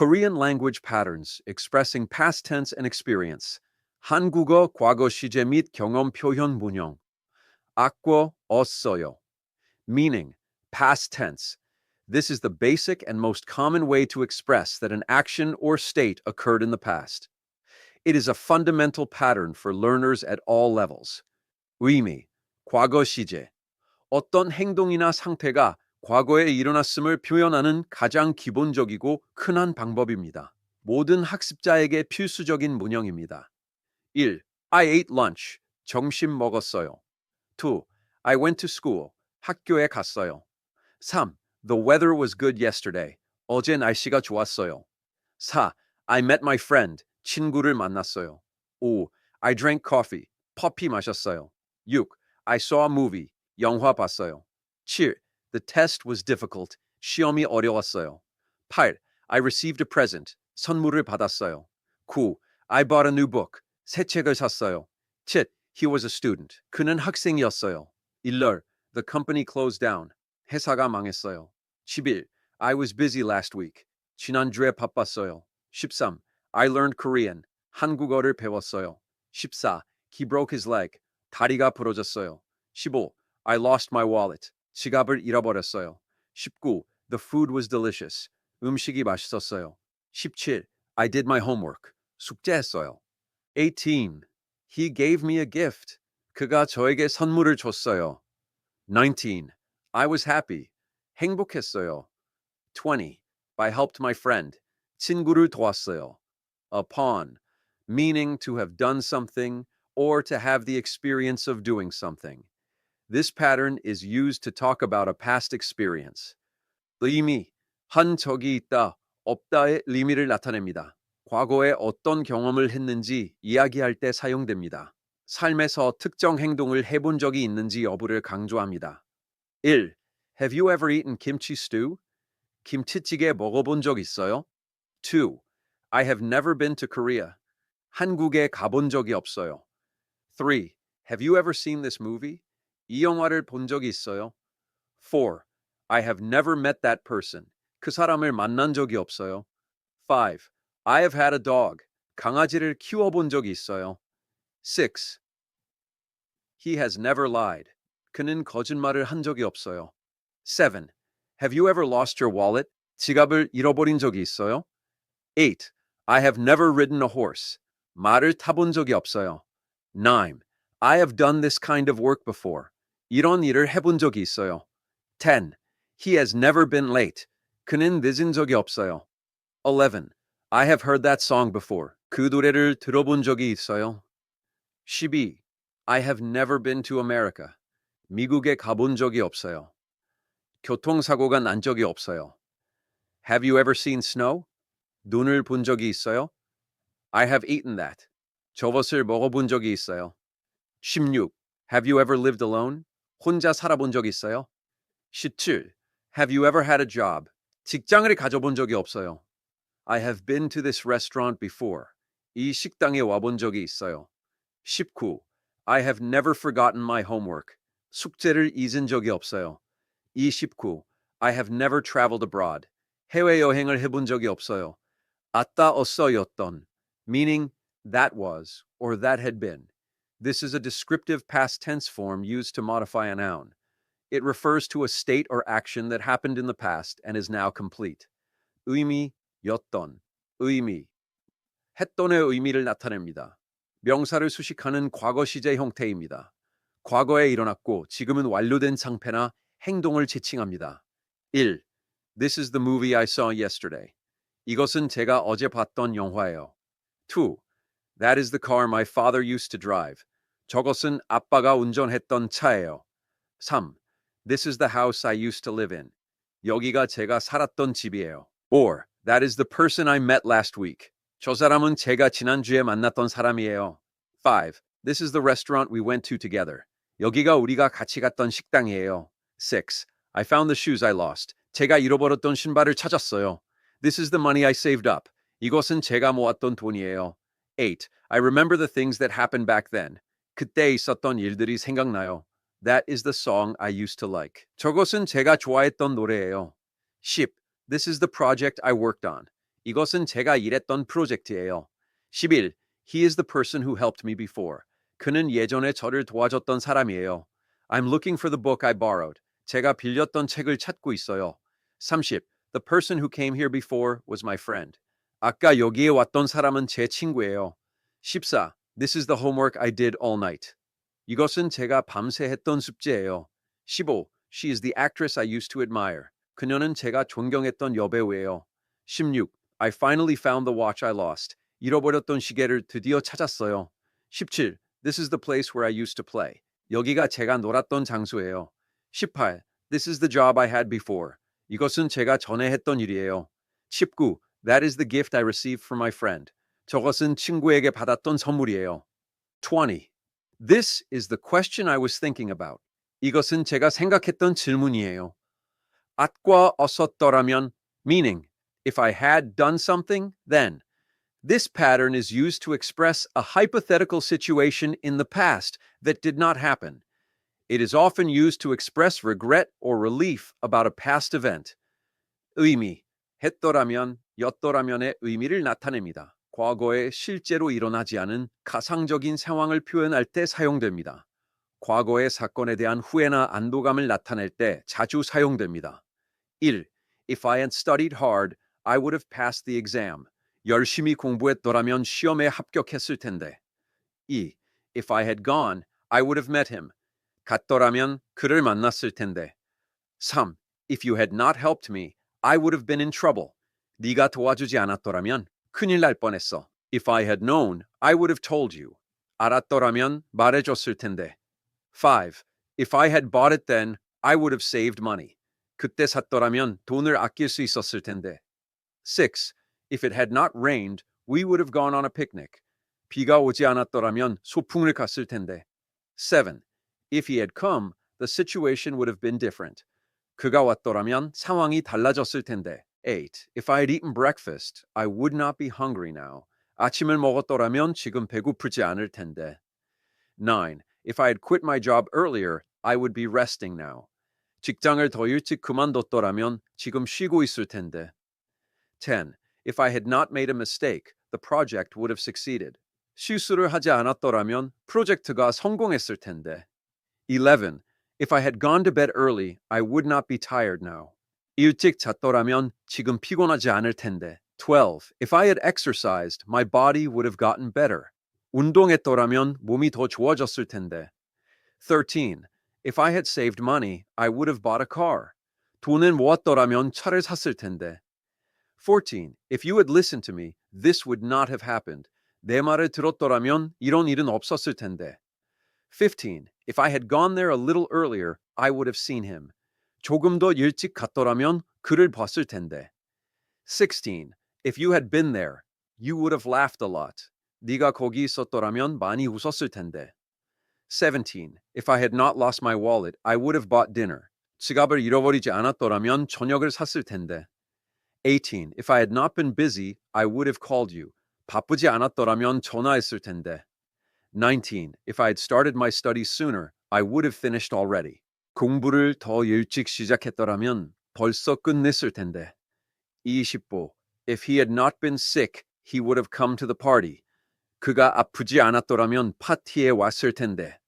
Korean language patterns expressing past tense and experience. 한국어 과거 시제 및 경험 표현 문형. 아꿔 없어요. Meaning, past tense. This is the basic and most common way to express that an action or state occurred in the past. It is a fundamental pattern for learners at all levels. 의미, 과거 시제. 어떤 행동이나 상태가 과거에 일어났음을 표현하는 가장 기본적이고 흔한 방법입니다. 모든 학습자에게 필수적인 문형입니다. 1. I ate lunch. 점심 먹었어요. 2. I went to school. 학교에 갔어요. 3. The weather was good yesterday. 어제 날씨가 좋았어요. 4. I met my friend. 친구를 만났어요. 5. I drank coffee. 커피 마셨어요. 6. I saw a movie. 영화 봤어요. 7. The test was difficult. 시험이 어려웠어요. 8. I received a present. 선물을 받았어요. 9. I bought a new book. 새 책을 샀어요. 7. He was a student. 그는 학생이었어요. 1. The company closed down. 회사가 망했어요. 11. I was busy last week. 지난주에 바빴어요. 13. I learned Korean. 한국어를 배웠어요. 14. He broke his leg. 다리가 부러졌어요. 15. I lost my wallet. 지갑을 잃어버렸어요. 19. The food was delicious. 음식이 맛있었어요. 17. I did my homework. 숙제했어요. 18. He gave me a gift. 그가 저에게 선물을 줬어요. 19. I was happy. 행복했어요. 20. I helped my friend. 친구를 도왔어요. Upon, meaning to have done something or to have the experience of doing something. This pattern is used to talk about a past experience. 의미, 한 적이 있다, 없다의 의미를 나타냅니다. 과거에 어떤 경험을 했는지 이야기할 때 사용됩니다. 삶에서 특정 행동을 해본 적이 있는지 여부를 강조합니다. 1. Have you ever eaten kimchi stew? 김치찌개 먹어본 적 있어요? 2. I have never been to Korea. 한국에 가본 적이 없어요. 3. Have you ever seen this movie? 이 영화를 본 적이 있어요? 4. I have never met that person. 그 사람을 만난 적이 없어요. 5. I have had a dog. 강아지를 키워본 적이 있어요. 6. He has never lied. 그는 거짓말을 한 적이 없어요. 7. Have you ever lost your wallet? 지갑을 잃어버린 적이 있어요? 8. I have never ridden a horse. 말을 타본 적이 없어요. 9. I have done this kind of work before. 이런 일을 해본 적이 있어요. 10. He has never been late. 그는 늦은 적이 없어요. 11. I have heard that song before. 그 노래를 들어본 적이 있어요. 12. I have never been to America. 미국에 가본 적이 없어요. 교통사고가 난 적이 없어요. Have you ever seen snow? 눈을 본 적이 있어요? I have eaten that. 저것을 먹어본 적이 있어요. 16. Have you ever lived alone? 혼자 살아본 적 있어요? 17. Have you ever had a job? 직장을 가져본 적이 없어요. I have been to this restaurant before. 이 식당에 와본 적이 있어요. 19. I have never forgotten my homework. 숙제를 잊은 적이 없어요. 29. I have never traveled abroad. 해외 여행을 해본 적이 없어요. 아따 어서였던, meaning that was or that had been. This is a descriptive past tense form used to modify a noun. It refers to a state or action that happened in the past and is now complete. 의미, 였던, 의미. 했던의 의미를 나타냅니다. 명사를 수식하는 과거 시제 형태입니다. 과거에 일어났고 지금은 완료된 상태나 행동을 지칭합니다. 1. This is the movie I saw yesterday. 이것은 제가 어제 봤던 영화예요. 2. That is the car my father used to drive. 저것은 아빠가 운전했던 차예요. 3. This is the house I used to live in. 여기가 제가 살았던 집이에요. 4. That is the person I met last week. 저 사람은 제가 지난주에 만났던 사람이에요. 5. This is the restaurant we went to together. 여기가 우리가 같이 갔던 식당이에요. 6. I found the shoes I lost. 제가 잃어버렸던 신발을 찾았어요. This is the money I saved up. 이것은 제가 모았던 돈이에요. 8. I remember the things that happened back then. 그때 있었던 일들이 생각나요. That is the song I used to like. 저것은 제가 좋아했던 노래예요. 10. This is the project I worked on. 이것은 제가 일했던 프로젝트예요. 11. He is the person who helped me before. 그는 예전에 저를 도와줬던 사람이에요. I'm looking for the book I borrowed. 제가 빌렸던 책을 찾고 있어요. 30. The person who came here before was my friend. 아까 여기에 왔던 사람은 제 친구예요. 14. This is the homework I did all night. 이것은 제가 밤새 했던 숙제예요. 15. She is the actress I used to admire. 그녀는 제가 존경했던 여배우예요. 16. I finally found the watch I lost. 잃어버렸던 시계를 드디어 찾았어요. 17. This is the place where I used to play. 여기가 제가 놀았던 장소예요. 18. This is the job I had before. 이것은 제가 전에 했던 일이에요. 19. That is the gift I received from my friend. 저것은 친구에게 받았던 선물이에요. 20. This is the question I was thinking about. 이것은 제가 생각했던 질문이에요. at과 없었더라면, meaning, if I had done something, then. This pattern is used to express a hypothetical situation in the past that did not happen. It is often used to express regret or relief about a past event. 의미, 했더라면, 였더라면의 의미를 나타냅니다. 과거에 실제로 일어나지 않은 가상적인 상황을 표현할 때 사용됩니다. 과거의 사건에 대한 후회나 안도감을 나타낼 때 자주 사용됩니다. 1. If I had studied hard, I would have passed the exam. 열심히 공부했더라면 시험에 합격했을 텐데. 2. If I had gone, I would have met him. 갔더라면 그를 만났을 텐데. 3. If you had not helped me, I would have been in trouble. 네가 도와주지 않았더라면 큰일 날 뻔했어. If I had known, I would have told you. 알았더라면 말해줬을 텐데. 5. If I had bought it then, I would have saved money. 그때 샀더라면 돈을 아낄 수 있었을 텐데. 6. If it had not rained, we would have gone on a picnic. 비가 오지 않았더라면 소풍을 갔을 텐데. 7. If he had come, the situation would have been different. 그가 왔더라면 상황이 달라졌을 텐데. 8. If I had eaten breakfast, I would not be hungry now. 아침을 먹었더라면 지금 배고프지 않을 텐데. 9. If I had quit my job earlier, I would be resting now. 직장을 더 일찍 그만뒀더라면 지금 쉬고 있을 텐데. 10. If I had not made a mistake, the project would have succeeded. 실수를 하지 않았더라면 프로젝트가 성공했을 텐데. 11. If I had gone to bed early, I would not be tired now. 일찍 잤더라면 지금 피곤하지 않을 텐데. 12. If I had exercised, my body would have gotten better. 운동했더라면 몸이 더 좋아졌을 텐데. 13. If I had saved money, I would have bought a car. 돈을 모았더라면 차를 샀을 텐데. 14. If you had listened to me, this would not have happened. 내 말을 들었더라면 이런 일은 없었을 텐데. 15. If I had gone there a little earlier, I would have seen him. 조금 더 일찍 갔더라면 그를 봤을 텐데. 16. If you had been there, you would have laughed a lot. 네가 거기 있었더라면 많이 웃었을 텐데. 17. If I had not lost my wallet, I would have bought dinner. 지갑을 잃어버리지 않았더라면 저녁을 샀을 텐데. 18. If I had not been busy, I would have called you. 바쁘지 않았더라면 전화했을 텐데. 19. If I had started my studies sooner, I would have finished already. 공부를 더 일찍 시작했더라면 벌써 끝냈을 텐데. 25. If he had not been sick, he would have come to the party. 그가 아프지 않았더라면 파티에 왔을 텐데.